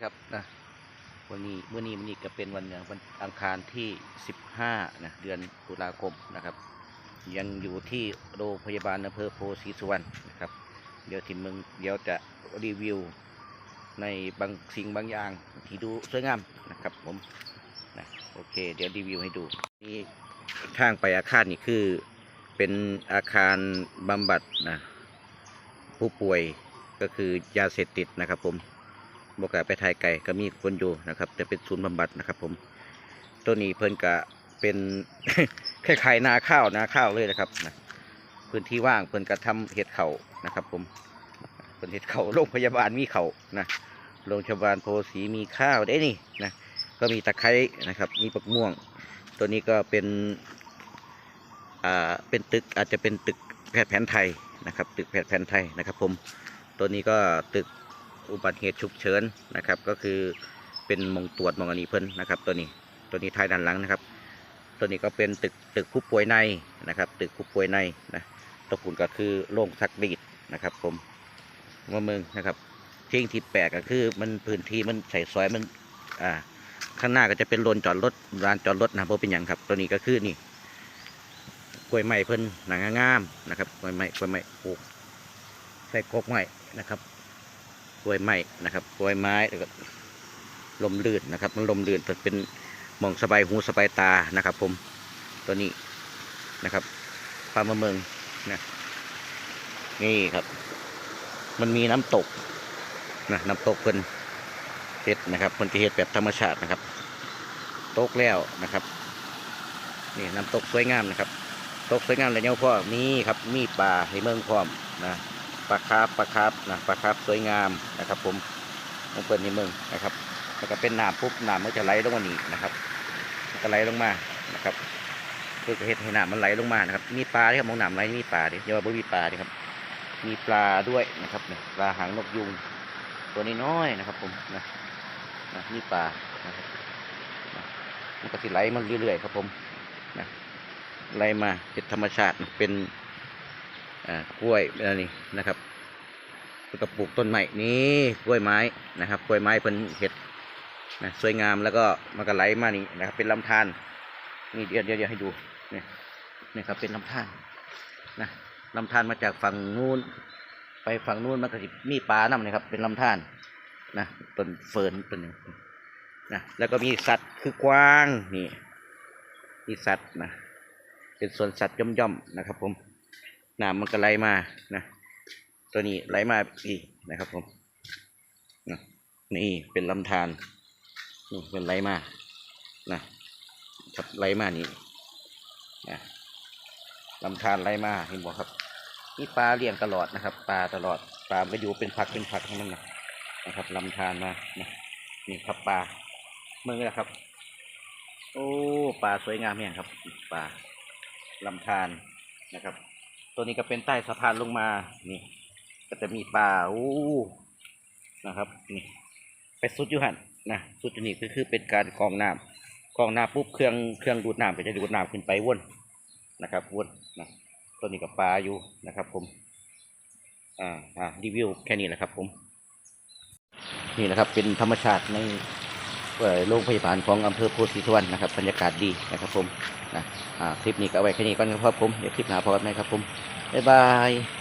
ครับนะวันนี้เมื่อนี้มันนี้ก็เป็นวันเนี่ยวันอังคารที่ 15นะเดือนตุลาคมนะครับ ยังอยู่ที่โรงพยาบาลอำเภอโพธิ์ศรีสุวรรณนะครับ เดี๋ยวทีมมึงเดี๋ยวจะรีวิวในบางสิ่งบางอย่างที่ดูสวยงามนะครับผมนะโอเค เดี๋ยวรีวิวให้ดูนี่ทางไปอาคารนี่คือเป็นอาคารบำบัดนะผู้ป่วยก็คือยาเสพติดนะครับผม บกล้าไปถ่ายไก่ก็มีคนอยู่นะครับแต่เป็นศูนย์บำบัดนะครับ ผมตัวนี้เพิ่นกะเป็นคล้ายๆนาข้าวนาข้าวเลยนะครับนะพื้นที่ว่างเพิ่นกะทำเห็ดเขานะครับ ผมเพิ่นเห็ดเขาโรงพยาบาลมีเขานะโรงพยาบาลโพสีมีข้าวได้นี่นะก็มีตะไคร้นะครับ มีปักม่วง ตัวนี้ก็เป็นอ่าเป็นตึกอาจจะเป็นตึกแพทย์แผนไทยนะครับ ตึกแพทย์แผนไทยนะครับ ผมตัวนี้ก็ตึก อุบัติเหตุฉุกเฉินนะครับ ก็คือเป็นมงตรวจมงอันนี้เพิ่นนะครับ ตัวนี้ตัวนี้ท้ายด้านหลังนะครับ ตัวนี้ก็เป็นตึกตึกผู้ป่วยในนะครับ ตึกผู้ป่วยในนะตัวคุณก็คือโรงซักรีดนะครับ ผมว่าเมืองนะครับที่งที่แปลกก็คือมันพื้นที่มันใส่ซอยมันอ่าข้างหน้าก็จะเป็นโรนจอดรถร้านจอดรถนะเพราะเป็นอย่างครับ ตัวนี้ก็คือนี่กล้วยไม้เพิ่นหนังงามนะครับกล้วยไม้กล้วยไม้ปลูกใส่กกไม้นะครับ กล้วยไม้นะครับกล้วยไม้แล้วก็ลมลื่นนะครับ มันลมลื่นเป็นมองสบายหูสบายตานะครับ ผมตัวนี้นะครับปลามเมืองนะนี่ครับ มันมีน้ำตกนะน้ำตกเพิ่นเฮ็ดนะครับเพิ่นจะเฮ็ดแบบธรรมชาตินะครับตกแล้วนะครับนี่น้ำตกสวยงามนะครับ ตกสวยงามเลยเนี่ยพ่อมีครับมีปลาในเมืองพร้อมนะ ปลาคาร์ฟปลาคาร์ฟนะปลาคาร์ฟสวยงามนะครับ ผมของเปิดในเมืองนะครับแล้วก็เป็นหน้ำปุ๊บหน้ำมันจะไหลลงมานี่นะครับมันก็ไหลลงมานะครับเพื่อจะเห็ดให้หน้ำมันไหลลงมานะครับ มีปลาที่ครับมองหน้ำไหลมีปลาดิอย่าว่าบ่มีปลาดิครับ มีปลาด้วยนะครับเนี่ยปลาหางนกยุง ตัวนี้น้อยนะครับ ผมนะนะมีปลานะครับมันก็สิไหลมันเรื่อยๆครับผมนะไหลมาเป็นธรรมชาติเป็น อ่ากล้วยอะไรนี่นะครับแล้วก็ปลูกต้นไม้นี่กล้วยไม้นะครับกล้วยไม้เพิ่นเห็ดนะสวยงามแล้วก็มันก็ไหลมานี่นะครับ เป็นลำธารนี่เดี๋ยวเดี๋ยวให้ดูเนี่ยนี่ครับเป็นลำธารนะลำธารมาจากฝั่งนู้น ไปฝั่งนู้นมันก็สิมีปลาน้ำนะครับ เป็นลำธารนะต้นเฟิร์นต้นหนึ่งนะแล้วก็มีสัตว์คือกวางนี่มีสัตว์นะเป็นสวนสัตว์ย่อมๆนะครับผม น้ำมันก็ไหลมานะตัวนี้ไหลมาอีกนะครับผมนี่เป็นลำธารนี่เป็นไหลมานะครับไหลมานี่นะลำธารไหลมาเห็นบอกครับนี่ปลาเลี้ยงตลอดนะครับปลาตลอดปลาก็อยู่เป็นผักเป็นผักให้มันนะนะครับลำธารมานะนี่ครับปลาเมื่อกี้นะครับ โอ้ปลาสวยงามเนี่ยครับปลาลำธารนะครับ ตัวนี้ก็เป็นใต้สะพานลงมา นี่ ก็จะมีปลาโอ้นะครับ นี่ ไปสุดอยู่หันนะสุดอยู่นี่ก็คือเป็นการกองน้ำกองน้ำปุ๊บเครื่องเครื่องดูดน้ำก็จะดูดน้ำขึ้นไปวนนะครับวนนะตัวนี้กับปลาอยู่นะครับ ผม อ่าอ่ารีวิวแค่นี้แหละครับ ผม นี่แหละครับ เป็นธรรมชาติใน โรงพยาบาลของอำเภอโพธิสวรรณนะครับบรรยากาศดีนะครับผมนะคลิปนี้ก็เอาไว้แค่นี้ก่อนนะครับผมเดี๋ยวคลิปหน้าพบกันใหม่ครับผมบ๊ายบาย